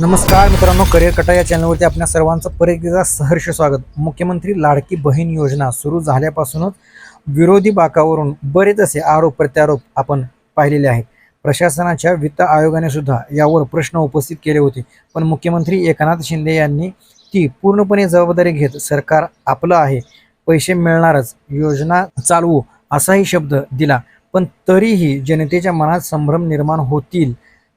नमस्कार मित्रांनो करिअर कटा या चॅनलवरती आपल्या सर्वांचं परत एकदा सहर्ष स्वागत. मुख्यमंत्री लाडकी बहीण योजना सुरू झाल्यापासूनच विरोधी बाकावरून बरेच असे आरोप प्रत्यारोप आपण पाहिलेले आहेत. प्रशासनाच्या वित्त आयोगाने सुद्धा यावर प्रश्न उपस्थित केले होते. पण मुख्यमंत्री एकनाथ शिंदे यांनी ती पूर्णपणे जबाबदारी घेत सरकार आपलं आहे पैसे मिळणारच योजना चालवू असाही शब्द दिला. पण तरीही जनतेच्या मनात संभ्रम निर्माण होतील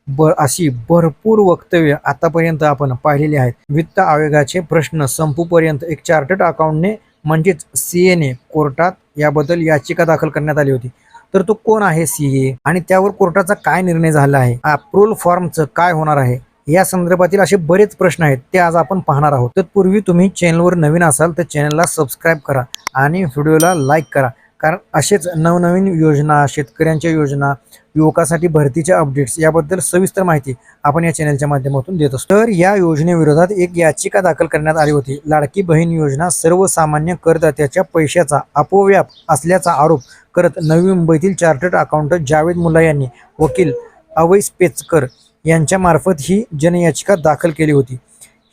ब अशी भरपूर वक्तव्य आतापर्यंत आपण पाहिलेली आहेत. वित्त आयोगाचे प्रश्न संपूपर्यंत एक चार्टर्ड अकाउंटने म्हणजेच सी एने कोर्टात याबद्दल याचिका दाखल करण्यात आली होती. तर तो कोण आहे सी ए? आणि त्यावर कोर्टाचा काय निर्णय झाला आहे? अप्रुव्हल फॉर्मचं काय होणार आहे? या संदर्भातील असे बरेच प्रश्न आहेत ते आज आपण पाहणार आहोत. तत्पूर्वी तुम्ही चॅनलवर नवीन असाल तर चॅनलला सबस्क्राईब करा आणि व्हिडिओला लाईक करा. कारण असेच नवनवीन योजना शेतकऱ्यांच्या योजना युवकासाठी भरतीच्या अपडेट्स याबद्दल सविस्तर माहिती आपण या चॅनलच्या माध्यमातून देत असतो. तर या योजनेविरोधात एक याचिका दाखल करण्यात आली होती. लाडकी बहीण योजना सर्वसामान्य करदात्याच्या पैशाचा अपव्याप असल्याचा आरोप करत नवी मुंबईतील चार्टर्ड अकाउंटंट जावेद मुल्ला यांनी वकील अवैस पेचकर यांच्यामार्फत ही जनयाचिका दाखल केली होती.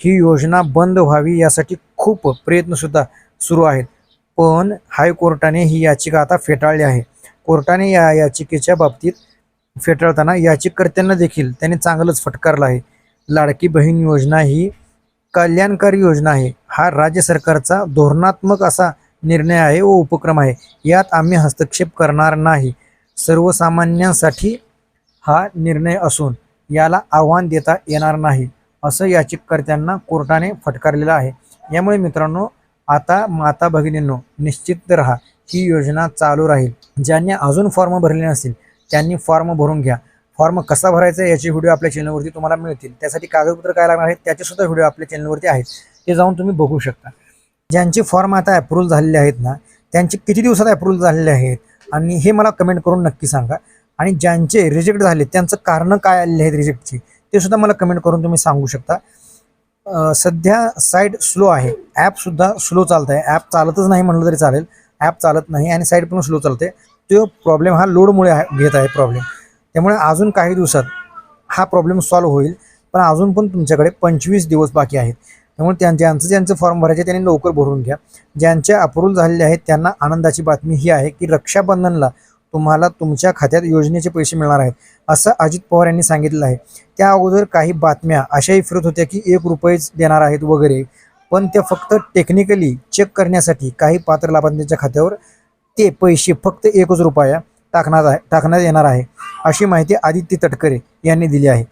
ही योजना बंद व्हावी यासाठी खूप प्रयत्नसुद्धा सुरू आहेत. पण हायकोर्टाने ही याचिका आता फेटाळली आहे. कोर्टाने या याचिकेच्या बाबतीत फेटाळताना याचिकर्त्यांना देखील त्याने चांगलंच फटकारलं आहे. लाडकी बहीण योजना ही कल्याणकारी योजना आहे. हा राज्य सरकारचा धोरणात्मक असा निर्णय आहे व उपक्रम आहे. यात आम्ही हस्तक्षेप करणार नाही. सर्वसामान्यांसाठी हा निर्णय असून याला आव्हान देता येणार नाही असं याचिककर्त्यांना कोर्टाने फटकारलेलं आहे. यामुळे मित्रांनो आता माता भगिनींनो निश्चित राहा. ही योजना चालू राहील. ज्यांनी अजून फॉर्म भरले नसतील त्यांनी फॉर्म भरून घ्या. फॉर्म कसा भरायचा याचे व्हिडिओ आपल्या चॅनलवरती तुम्हाला मिळतील. त्यासाठी कागदपत्र काय लागणार आहेत त्याचे सुद्धा व्हिडिओ आपल्या चॅनलवरती आहेत. ते जाऊन तुम्ही बघू शकता. ज्यांचे फॉर्म आता अप्रूव्हल झालेले आहेत ना त्यांचे किती दिवसात अप्रूव्हल झालेले आहेत? आणि हे मला कमेंट करून नक्की सांगा. आणि ज्यांचे रिजेक्ट झाले त्यांचं कारणं काय आलेले आहेत रिजेक्टची ते सुद्धा मला कमेंट करून तुम्ही सांगू शकता. सध्या साईट स्लो आहे. ॲपसुद्धा स्लो चालत आहे ॲप चालतच नाही म्हटलं तरी चालेल. ॲप चालत नाही आणि साईट पण स्लो चालते तो प्रॉब्लेम हा लोडमुळे आहे- घेत आहे प्रॉब्लेम त्यामुळे अजून काही दिवसात हा प्रॉब्लेम सॉल्व्ह होईल. पण अजून पण तुमच्याकडे पंचवीस दिवस बाकी आहेत. त्यामुळे त्यां ज्यांचं ज्यांचं फॉर्म भरायचे त्यांनी लवकर भरून घ्या. ज्यांचे अप्रूव्हल झालेले आहेत त्यांना आनंदाची बातमी ही आहे की रक्षाबंधनला तुम्हाला तुमच्या खात्यात योजनेचे पैसे मिळणार आहेत असं अजित पवार यांनी सांगितलं आहे. त्या अगोदर काही बातम्या अशाही फिरत होत्या की एक रुपयेच देणार आहेत वगैरे. पण त्या फक्त टेक्निकली चेक करण्यासाठी काही पात्र लाभार्थ्यांच्या खात्यावर ते पैसे फक्त एकच रुपया टाकण्यात आहे टाकण्यात येणार आहे अशी माहिती आदित्य तटकरे यांनी दिली आहे.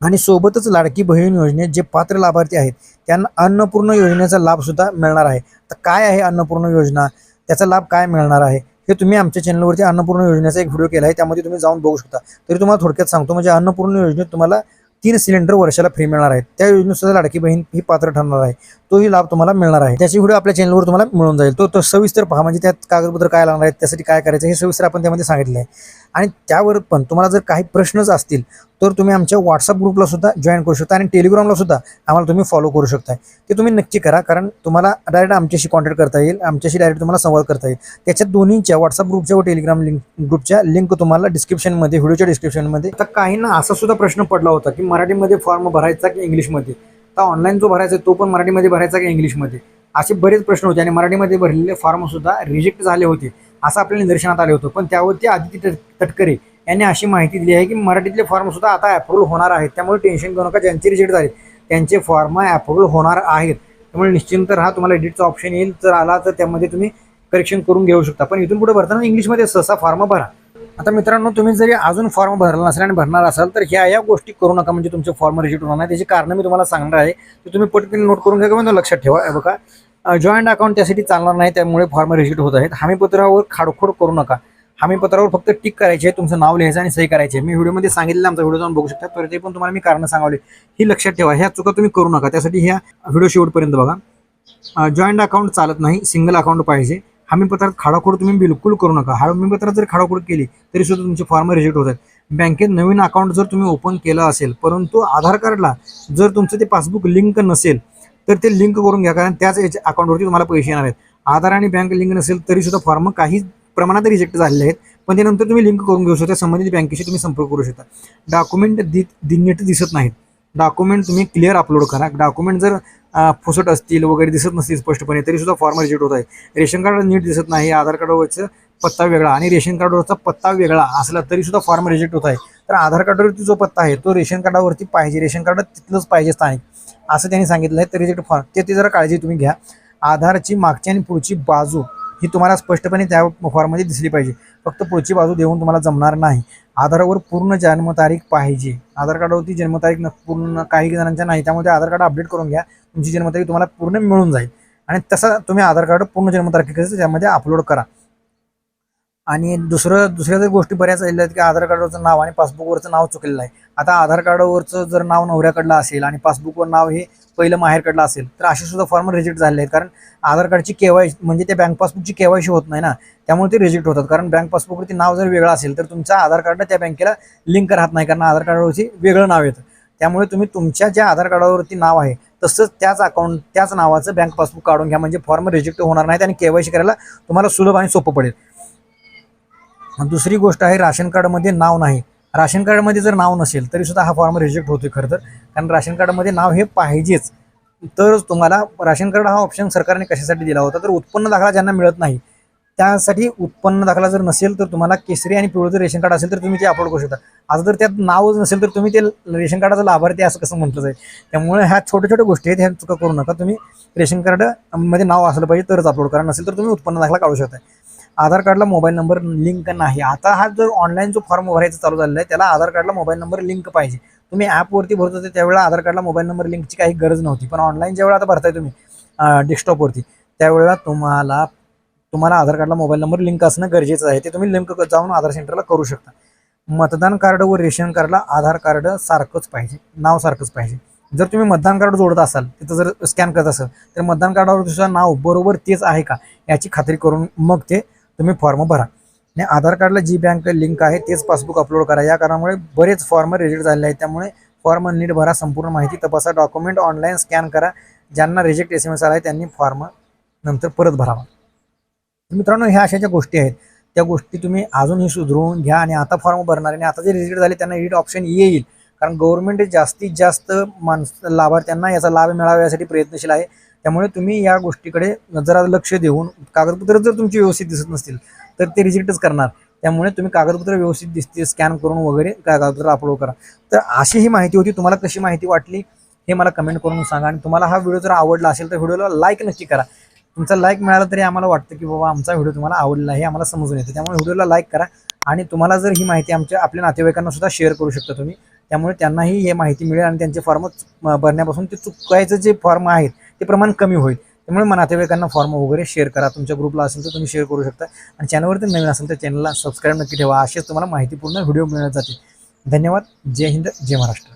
आणि सोबतच लाडकी बहीण योजनेत जे पात्र लाभार्थी आहेत त्यांना अन्नपूर्ण योजनेचा लाभसुद्धा मिळणार आहे. तर काय आहे अन्नपूर्ण योजना? त्याचा लाभ काय मिळणार आहे? हे तुम्ही आमच्या चॅनलवरती अन्नपूर्ण योजनेचा एक व्हिडिओ केला आहे त्यामध्ये तुम्ही जाऊन बघू शकता. तरी तुम्हाला थोडक्यात सांगतो म्हणजे अन्नपूर्ण योजनेत तुम्हाला तीन सिलेंडर वर्षाला फ्री मिळणार आहेत. त्या योजनेनुसार लाडकी बहीण ही पात्र ठरणार आहे. तोही लाभ तुम्हाला मिळणार आहे. त्याची व्हिडिओ आपल्या चॅनलवर तुम्हाला मिळून जाईल. तो तो सविस्तर पहा. म्हणजे त्यात कागदपत्र काय लागणार आहेत त्यासाठी काय करायचं हे सविस्तर आपण त्यामध्ये सांगितलं आहे आणि त्यावर पण तुम्हाला जर काही प्रश्नच असतील तर तुम्ही आमच्या व्हॉट्सअप ग्रुपला सुद्धा जॉईन करू शकता आणि टेलिग्रामला सुद्धा आम्हाला तुम्ही फॉलो करू शकता ते तुम्ही नक्की करा कारण तुम्हाला डायरेक्ट आमच्याशी कॉन्टॅक्ट करता येईल आमच्याशी डायरेक्ट तुम्हाला संवाद करता येईल. त्याच्या दोन्हीच्या व्हॉट्सअप ग्रुपच्या व टेलिग्राम लिंक ग्रुपच्या लिंक तुम्हाला डिस्क्रिप्शनमध्ये व्हिडिओच्या डिस्क्रिप्शनमध्ये तर काहींना असा सुद्धा प्रश्न पडला होता की मराठीमध्ये फॉर्म भरायचा की इंग्लिशमध्ये तर ऑनलाईन जो भरायचा तो पण मराठीमध्ये भरायचा की इंग्लिशमध्ये असे बरेच प्रश्न होते आणि मराठीमध्ये भरलेले फॉर्मसुद्धा रिजेक्ट झाले होते असं आपल्या निदर्शनात आले होतं. पण त्यावरती आदित्य तटकरे यांनी अशी माहिती दिली आहे की मराठीतले फॉर्म सुद्धा आता अप्रूव्हल होणार आहेत. त्यामुळे टेन्शन घेऊ नका. ज्यांचे रिजेक्ट झाले त्यांचे फॉर्म अप्रूव्हल होणार आहेत. त्यामुळे निश्चिंत राहा. तुम्हाला एडिटचा ऑप्शन येईल. जर आला तर त्यामध्ये तुम्ही करेक्शन करून घेऊ शकता. पण इथून पुढे भरताना इंग्लिशमध्ये सहसा फॉर्म भरा. आता मित्रांनो तुम्ही जरी अजून फॉर्म भरला नसेल आणि भरणार असाल तर ह्या या गोष्टी करू नका. म्हणजे तुमचे फॉर्म रिजेक्ट होणार नाही. त्याची कारणं मी तुम्हाला सांगणार आहे. ते तुम्ही पटकन नोट करून घ्या किंवा लक्षात ठेवा. बघा. जॉईंट अकाउंट त्यासाठी चालणार नाही. त्यामुळे फॉर्म रिजेक्ट होत आहेत. हमीपत्रावर खाडखोड करू नका. हमीपत्रावर फक्त टिक करायचे आहे तुमचं नाव लिहायचं आणि सही करायचे. मी व्हिडिओमध्ये सांगितलं आमचा व्हिडिओ जाऊन बघू शकता. तर ते पण तुम्हाला मी कारणं सांगावले. ही लक्षात ठेवा ह्या चुका तुम्ही करू नका. त्यासाठी ह्या व्हिडिओ शेवटपर्यंत बघा. जॉईंट अकाउंट चालत नाही सिंगल अकाउंट पाहिजे. हमीपत्रात खाडाखोड तुम्ही बिलकुल करू नका. हमीपत्रात जर खाडाखोड केली तरी सुद्धा तुमचे फॉर्म रिजेक्ट होतात. बँकेत नवीन अकाउंट जर तुम्ही ओपन केलं असेल परंतु आधार कार्डला जर तुमचं ते पासबुक लिंक नसेल तर ते लिंक करून घ्या कारण त्याच याच्या अकाउंटवरती तुम्हाला पैसे येणार आहेत. आधार आणि बँक लिंक नसेल तरी सुद्धा फॉर्म काही प्रमाणात रिजेक्ट झालेले आहेत. पण त्यानंतर तुम्ही लिंक करून घेऊ शकता. संबंधित बँकेशी तुम्ही संपर्क करू शकता. डॉक्युमेंट दि नीट दिसत नाहीत. डॉक्युमेंट तुम्ही क्लिअर अपलोड करा. डॉक्युमेंट जर फुसट असतील वगैरे दिसत नसतील स्पष्टपणे तरी सुद्धा फॉर्म रिजेक्ट होत आहे. रेशन कार्ड नीट दिसत नाही. आधार कार्डवरचं पत्ता वेगळा आणि रेशन कार्डवरचा पत्ता वेगळा असला तरी सुद्धा फॉर्म रिजेक्ट होत आहे. तर आधार कार्डवरती जो पत्ता आहे तो रेशन कार्डावरती पाहिजे. रेशन कार्ड तिथलंच पाहिजे स्थानिक. असं त्यांनी सांगितलं आहे. तर रिजेक्ट फॉर्म ते ते जरा काळजी तुम्ही घ्या. आधारची मागची आणि पुढची बाजू ही तुम्हाला स्पष्टपणे त्या फॉर्ममध्ये दिसली पाहिजे. फक्त पुढची बाजू देऊन तुम्हाला जमणार नाही. आधारावर पूर्ण जन्मतारीख पाहिजे. आधार कार्डावरती जन्मतारीख न पूर्ण काही जणांच्या नाही त्यामुळे आधार कार्ड अपडेट करून घ्या. तुमची जन्मतारीख तुम्हाला पूर्ण मिळून जाईल. आणि तसं तुम्ही आधार कार्ड पूर्ण जन्मतारखेचं त्यामध्ये अपलोड करा. आणि दुसरं दुसऱ्या जर गोष्टी बऱ्याच आलेल्या आहेत की आधार कार्डवरचं नाव आणि पासबुकवरचं नाव चुकलेलं आहे. आता आधार कार्डवरचं जर नाव नवऱ्याकडलं असेल आणि पासबुकवर नाव हे पहिलं माहेरकडलं असेल तर असे सुद्धा फॉर्म रिजेक्ट झालेले आहेत. कारण आधार कार्डची केवाय म्हणजे त्या बँक पासबुकची केवायसी होत नाही ना त्यामुळे ते रिजेक्ट होतात. कारण बँक पासबुकवरती नाव जर वेगळं असेल तर तुमचं आधार कार्ड त्या बँकेला लिंक राहत नाही. कारण आधार कार्डावरती वेगळं नाव येतं. त्यामुळे तुम्ही तुमच्या ज्या आधार कार्डावरती नाव आहे तसंच त्याच अकाउंट त्याच नावाचं बँक पासबुक काढून घ्या. म्हणजे फॉर्म रिजेक्ट होणार नाहीत आणि केवायसी करायला तुम्हाला सुलभ आणि सोपं पडेल. दुसरी गोष्ट आहे राशन कार्डमध्ये नाव नाही. राशन कार्डमध्ये जर नाव नसेल तरी सुद्धा हा फॉर्म रिजेक्ट होतोय खरं तर. कारण राशन कार्डमध्ये नाव हे पाहिजेच. तर तुम्हाला राशन कार्ड हा ऑप्शन सरकारने कशासाठी दिला होता? तर उत्पन्न दाखला ज्यांना मिळत नाही त्यासाठी उत्पन्न दाखला जर नसेल तर तुम्हाला केसरी आणि पिवळं जर रेशन कार्ड असेल तर तुम्ही ते अपलोड करू शकता. आता जर त्यात नावच नसेल तर तुम्ही ते रेशन कार्डाचा लाभार्थी असं कसं म्हटलं जाईल? त्यामुळे ह्या छोट्या छोट्या गोष्टी आहेत ह्या चुका करू नका. तुम्ही रेशन कार्डमध्ये नाव असलं पाहिजे तरच अपलोड करा. नसेल तर तुम्ही उत्पन्न दाखला काढू शकता. आधार कार्डला मोबाईल नंबर लिंक नाही. आता हा जर ऑनलाईन जो फॉर्म भरायचा चालू झालेला आहे त्याला आधार कार्डला मोबाईल नंबर लिंक पाहिजे. तुम्ही ॲपवरती भरत होते त्यावेळेला आधार कार्डला मोबाईल नंबर लिंकची काही गरज नव्हती. पण ऑनलाईन ज्यावेळेला आता भरताय तुम्ही डेस्कटॉपवरती त्यावेळेला तुम्हाला तुम्हाला आधार कार्डला मोबाईल नंबर लिंक असणं गरजेचं आहे. ते तुम्ही लिंक जाऊन आधार सेंटरला करू शकता. मतदान कार्ड व रेशन कार्डला आधार कार्ड सारखंच पाहिजे नाव सारखंच पाहिजे. जर तुम्ही मतदान कार्ड जोडत असाल तिथं जर स्कॅन करत असाल तर मतदान कार्डावर तुझं नाव बरोबर तेच आहे का याची खात्री करून मग ते तुम्ही फॉर्म भरा. आणि आधार कार्डला जी बँक लिंक आहे तेच पासबुक अपलोड करा. या कारणामुळे बरेच फॉर्म रिजेक्ट झालेले आहेत. त्यामुळे फॉर्म नीट भरा संपूर्ण माहिती तपासा डॉक्युमेंट ऑनलाईन स्कॅन करा. ज्यांना रिजेक्ट एस एम एस आला आहे त्यांनी फॉर्म नंतर परत भरावा. मित्रांनो ह्या अशा ज्या गोष्टी आहेत. त्या गोष्टी तुम्ही अजूनही सुधरून घ्या आणि आता फॉर्म भरणार आणि आता जे रिजेक्ट झाले त्यांना एडिट ऑप्शन येईल. कारण गव्हर्नमेंट जास्तीत जास्त माणसं लाभार्थ्यांना याचा लाभ मिळावा यासाठी प्रयत्नशील आहे. त्यामुळे तुम्ही या गोष्टीकडे जरा लक्ष देऊन कागदपत्र जर तुमची व्यवस्थित दिसत नसतील तर ते रिजेक्टच करणार. त्यामुळे तुम्ही कागदपत्र व्यवस्थित दिसते स्कॅन करून वगैरे कागदपत्र अपलोड करा. तर अशी ही माहिती होती. तुम्हाला कशी माहिती वाटली हे मला कमेंट करून सांगा. आणि तुम्हाला हा व्हिडिओ जर आवडला असेल तर व्हिडिओला लाईक नक्की करा. तुमचा लाईक मिळाला तरी आम्हाला वाटतं की बाबा आमचा व्हिडिओ तुम्हाला आवडला हे आम्हाला समजून येतं. त्यामुळे व्हिडिओला लाईक करा. आणि तुम्हाला जर ही माहिती आमच्या आपल्या नातेवाईकांना सुद्धा शेअर करू शकता तुम्ही. त्यामुळे त्यांनाही हे माहिती मिळेल आणि त्यांचे फॉर्म भरण्यापासून ते चुकायचं जे फॉर्म आहेत ते प्रमाण कमी होईल. त्यामुळे मग नातेवाईकांना फॉर्म वगैरे शेअर करा. तुमच्या ग्रुपला असेल तर तुम्ही शेअर करू शकता. आणि चॅनलवरती नवीन असेल तर चॅनलला सबस्क्राईब नक्की ठेवा. असेच तुम्हाला माहितीपूर्ण व्हिडिओ मिळत जातील. धन्यवाद. जय हिंद. जय महाराष्ट्र.